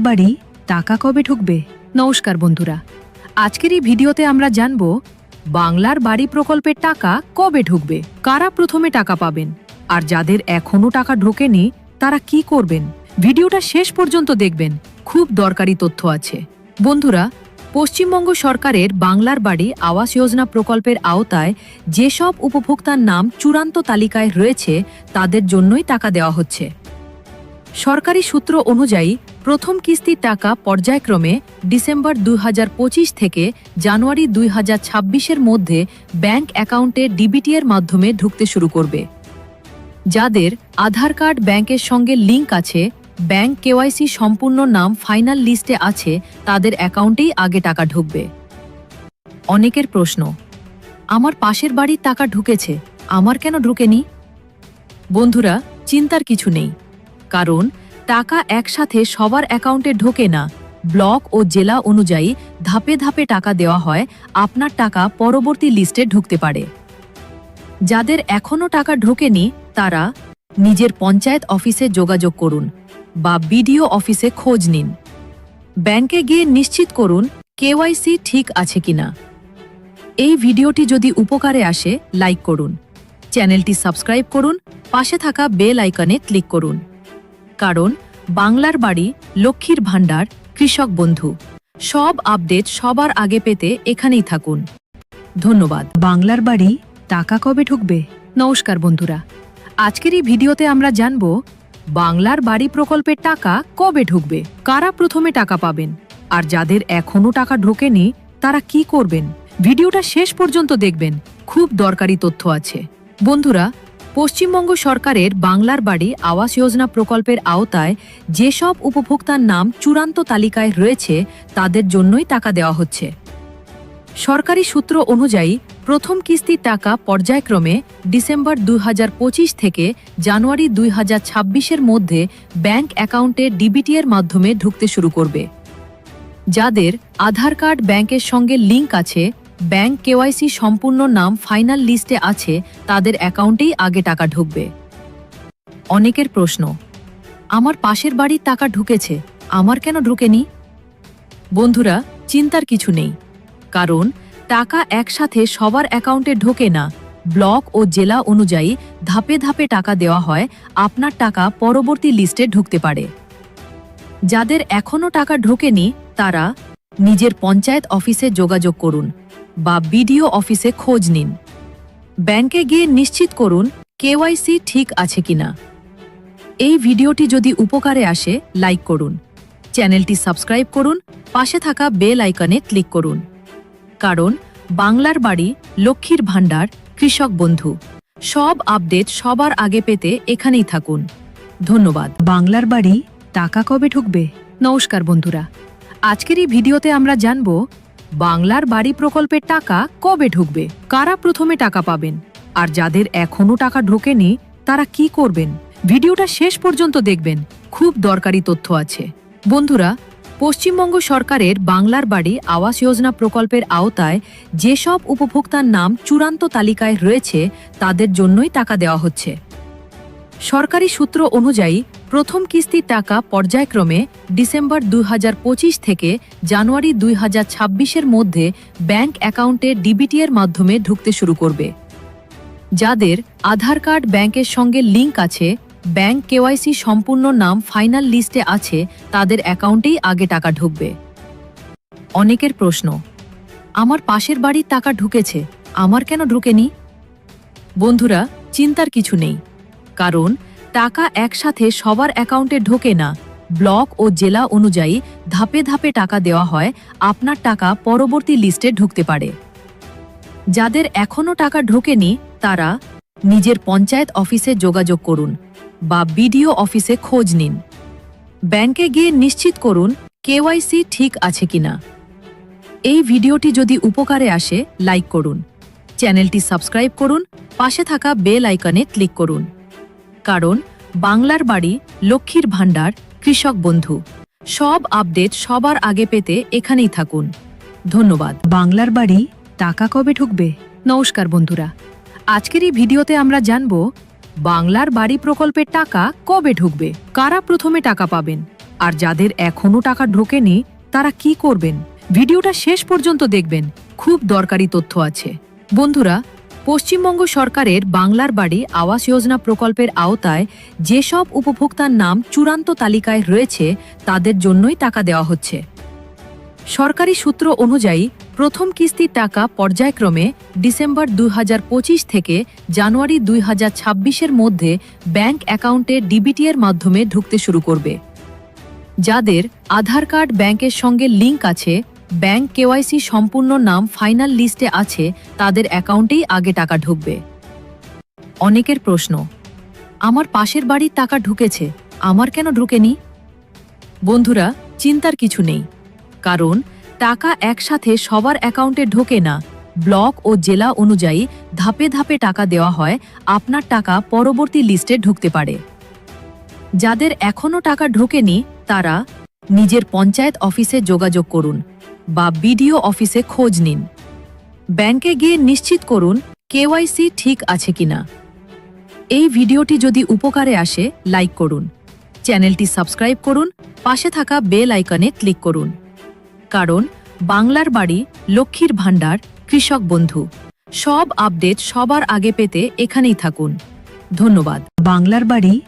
বাড়ি টাকা কবে ঢুকবে? নমস্কার বন্ধুরা। আজকের এই ভিডিওতে আমরা জানব বাংলার বাড়ি প্রকল্পের টাকা কবে ঢুকবে? কারা প্রথমে টাকা পাবেন? আর যাদের এখনও টাকা ঢোকেনি, তারা কি করবেন? ভিডিওটা শেষ পর্যন্ত দেখবেন। খুব দরকারি তথ্য আছে। বন্ধুরা, পশ্চিমবঙ্গ সরকারের বাংলার বাড়ি আবাস যোজনা প্রকল্পের আওতায় যেসব উপভোক্তার নাম চূড়ান্ত তালিকায় রয়েছে, তাদের জন্যই টাকা দেওয়া হচ্ছে। সরকারি সূত্র অনুযায়ী প্রথম কিস্তির টাকা পর্যায়ক্রমে ডিসেম্বর দুই হাজার পঁচিশ থেকে জানুয়ারি দুই এর মধ্যে ব্যাংক অ্যাকাউন্টে ডিবিটি এর মাধ্যমে ঢুকতে শুরু করবে। যাদের আধার কার্ড ব্যাংকের সঙ্গে লিংক আছে, ব্যাংক কেওয়াইসি সম্পূর্ণ নাম ফাইনাল লিস্টে আছে, তাদের অ্যাকাউন্টেই আগে টাকা ঢুকবে। অনেকের প্রশ্ন, আমার পাশের বাড়ির টাকা ঢুকেছে, আমার কেন ঢুকেনি? বন্ধুরা, চিন্তার কিছু নেই, কারণ টাকা একসাথে সবার অ্যাকাউন্টে ঢোকে না। ব্লক ও জেলা অনুযায়ী ধাপে ধাপে টাকা দেওয়া হয়, আপনার টাকা পরবর্তী লিস্টে ঢুকতে পারে। যাদের এখনও টাকা ঢোকেনি, তারা নিজের পঞ্চায়েত অফিসে যোগাযোগ করুন বা বিডিও অফিসে খোঁজ নিন। ব্যাংকে গিয়ে নিশ্চিত করুন কেওয়াইসি ঠিক আছে কিনা। এই ভিডিওটি যদি উপকারে আসে, লাইক করুন। চ্যানেলটি সাবস্ক্রাইব করুন, পাশে থাকা বেল আইকনে ক্লিক করুন। কারণ বাংলার বাড়ি লক্ষ্মীর ভাণ্ডার, কৃষক বন্ধু। সব আপডেট সবার আগে পেতে এখানেই থাকুন। ধন্যবাদ। বাংলার বাড়ি টাকা কবে ঢুকবে? নমস্কার বন্ধুরা। আজকের এই ভিডিওতে আমরা জানব, বাংলার বাড়ি প্রকল্পের টাকা কবে ঢুকবে? কারা প্রথমে টাকা পাবেন? আর যাদের এখনও টাকা ঢোকেনি, তারা কি করবেন? ভিডিওটা শেষ পর্যন্ত দেখবেন। খুব দরকারি তথ্য আছে। বন্ধুরা পশ্চিমবঙ্গ সরকারের বাংলার বাড়ি আবাস যোজনা প্রকল্পের আওতায় যেসব উপভোক্তার নাম চূড়ান্ত তালিকায় রয়েছে, তাদের জন্যই টাকা দেওয়া হচ্ছে। সরকারি সূত্র অনুযায়ী, প্রথম কিস্তির টাকা পর্যায়ক্রমে ডিসেম্বর দুই হাজার পঁচিশ থেকে জানুয়ারি দুই এর মধ্যে ব্যাংক অ্যাকাউন্টে ডিবিটি এর মাধ্যমে ঢুকতে শুরু করবে। যাদের আধার কার্ড ব্যাংকের সঙ্গে লিংক আছে ব্যাংক কেওয়াইসি সম্পূর্ণ নাম ফাইনাল লিস্টে আছে, তাদের অ্যাকাউন্টেই আগে টাকা ঢুকবে। অনেকের প্রশ্ন, আমার পাশের বাড়ির টাকা ঢুকেছে, আমার কেন ঢুকেনি? বন্ধুরা, চিন্তার কিছু নেই, কারণ টাকা একসাথে সবার অ্যাকাউন্টে ঢোকে না। ব্লক ও জেলা অনুযায়ী ধাপে ধাপে টাকা দেওয়া হয়, আপনার টাকা পরবর্তী লিস্টে ঢুকতে পারে। যাদের এখনও টাকা ঢোকেনি, তারা নিজের পঞ্চায়েত অফিসে যোগাযোগ করুন। বা বিডিও অফিসে খোঁজ নিন। ব্যাংকে গিয়ে নিশ্চিত করুন কেওয়াইসি ঠিক আছে কিনা। এই ভিডিওটি যদি উপকারে আসে, লাইক করুন। চ্যানেলটি সাবস্ক্রাইব করুন, পাশে থাকা বেল আইকনে ক্লিক করুন। কারণ বাংলার বাড়ি লক্ষ্মীর ভাণ্ডার, কৃষক বন্ধু। সব আপডেট সবার আগে পেতে এখানেই থাকুন। ধন্যবাদ। বাংলার বাড়ি টাকা কবে ঢুকবে? নমস্কার বন্ধুরা। আজকের এই ভিডিওতে আমরা জানব বাংলার বাড়ি প্রকল্পের টাকা কবে ঢুকবে? কারা প্রথমে টাকা পাবেন? আর যাদের এখনও টাকা ঢোকেনি, তারা কি করবেন? ভিডিওটা শেষ পর্যন্ত দেখবেন, খুব দরকারি তথ্য আছে। বন্ধুরা, পশ্চিমবঙ্গ সরকারের বাংলার বাড়ি আবাস যোজনা প্রকল্পের আওতায় যেসব উপভোক্তার নাম চূড়ান্ত তালিকায় রয়েছে, তাদের জন্যই টাকা দেওয়া হচ্ছে। সরকারি সূত্র অনুযায়ী প্রথম কিস্তির টাকা পর্যায়ক্রমে ডিসেম্বর দুই হাজার পঁচিশ থেকে জানুয়ারি দুই এর মধ্যে ব্যাংক অ্যাকাউন্টে ডিবিটি এর মাধ্যমে ঢুকতে শুরু করবে। যাদের আধার কার্ড ব্যাংকের সঙ্গে লিংক আছে, ব্যাংক কেওয়াইসি সম্পূর্ণ নাম ফাইনাল লিস্টে আছে, তাদের অ্যাকাউন্টেই আগে টাকা ঢুকবে। অনেকের প্রশ্ন, আমার পাশের বাড়ির টাকা ঢুকেছে, আমার কেন ঢুকেনি? বন্ধুরা, চিন্তার কিছু নেই, কারণ টাকা একসাথে সবার অ্যাকাউন্টে ঢোকে না। ব্লক ও জেলা অনুযায়ী ধাপে ধাপে টাকা দেওয়া হয়, আপনার টাকা পরবর্তী লিস্টে ঢুকতে পারে। যাদের এখনও টাকা ঢোকেনি, তারা নিজের পঞ্চায়েত অফিসে যোগাযোগ করুন বা বিডিও অফিসে খোঁজ নিন। ব্যাংকে গিয়ে নিশ্চিত করুন কেওয়াইসি ঠিক আছে কিনা। এই ভিডিওটি যদি উপকারে আসে, লাইক করুন। চ্যানেলটি সাবস্ক্রাইব করুন, পাশে থাকা বেল আইকনে ক্লিক করুন। কারণ বাংলার বাড়ি লক্ষ্মীর ভাণ্ডার, কৃষক বন্ধু। সব আপডেট সবার আগে পেতে এখানেই থাকুন। ধন্যবাদ। বাংলার বাড়ি টাকা কবে ঢুকবে? নমস্কার বন্ধুরা। আজকের এই ভিডিওতে আমরা জানব, বাংলার বাড়ি প্রকল্পের টাকা কবে ঢুকবে? কারা প্রথমে টাকা পাবেন? আর যাদের এখনও টাকা ঢোকেনি, তারা কি করবেন? ভিডিওটা শেষ পর্যন্ত দেখবেন। খুব দরকারি তথ্য আছে। বন্ধুরা পশ্চিমবঙ্গ সরকারের বাংলার বাড়ি আবাস যোজনা প্রকল্পের আওতায় যেসব উপভোক্তার নাম চূড়ান্ত তালিকায় রয়েছে, তাদের জন্যই টাকা দেওয়া হচ্ছে। সরকারি সূত্র অনুযায়ী, প্রথম কিস্তির টাকা পর্যায়ক্রমে ডিসেম্বর দুই হাজার পঁচিশ থেকে জানুয়ারি দুই এর মধ্যে ব্যাংক অ্যাকাউন্টে ডিবিটি এর মাধ্যমে ঢুকতে শুরু করবে। যাদের আধার কার্ড ব্যাংকের সঙ্গে লিংক আছে ব্যাংক কেওয়াইসি সম্পূর্ণ নাম ফাইনাল লিস্টে আছে, তাদের অ্যাকাউন্টেই আগে টাকা ঢুকবে। অনেকের প্রশ্ন, আমার পাশের বাড়ির টাকা ঢুকেছে, আমার কেন ঢুকেনি? বন্ধুরা, চিন্তার কিছু নেই, কারণ টাকা একসাথে সবার অ্যাকাউন্টে ঢোকে না। ব্লক ও জেলা অনুযায়ী ধাপে ধাপে টাকা দেওয়া হয়, আপনার টাকা পরবর্তী লিস্টে ঢুকতে পারে। যাদের এখনও টাকা ঢোকেনি, তারা নিজের পঞ্চায়েত অফিসে যোগাযোগ করুন। বা বিডিও অফিসে খোঁজ নিন। ব্যাংকে গিয়ে নিশ্চিত করুন কেওয়াইসি ঠিক আছে কিনা। এই ভিডিওটি যদি উপকারে আসে, লাইক করুন। চ্যানেলটি সাবস্ক্রাইব করুন, পাশে থাকা বেল আইকনে ক্লিক করুন। কারণ বাংলার বাড়ি লক্ষ্মীর ভাণ্ডার, কৃষক বন্ধু। সব আপডেট সবার আগে পেতে এখানেই থাকুন। ধন্যবাদ। বাংলার বাড়ি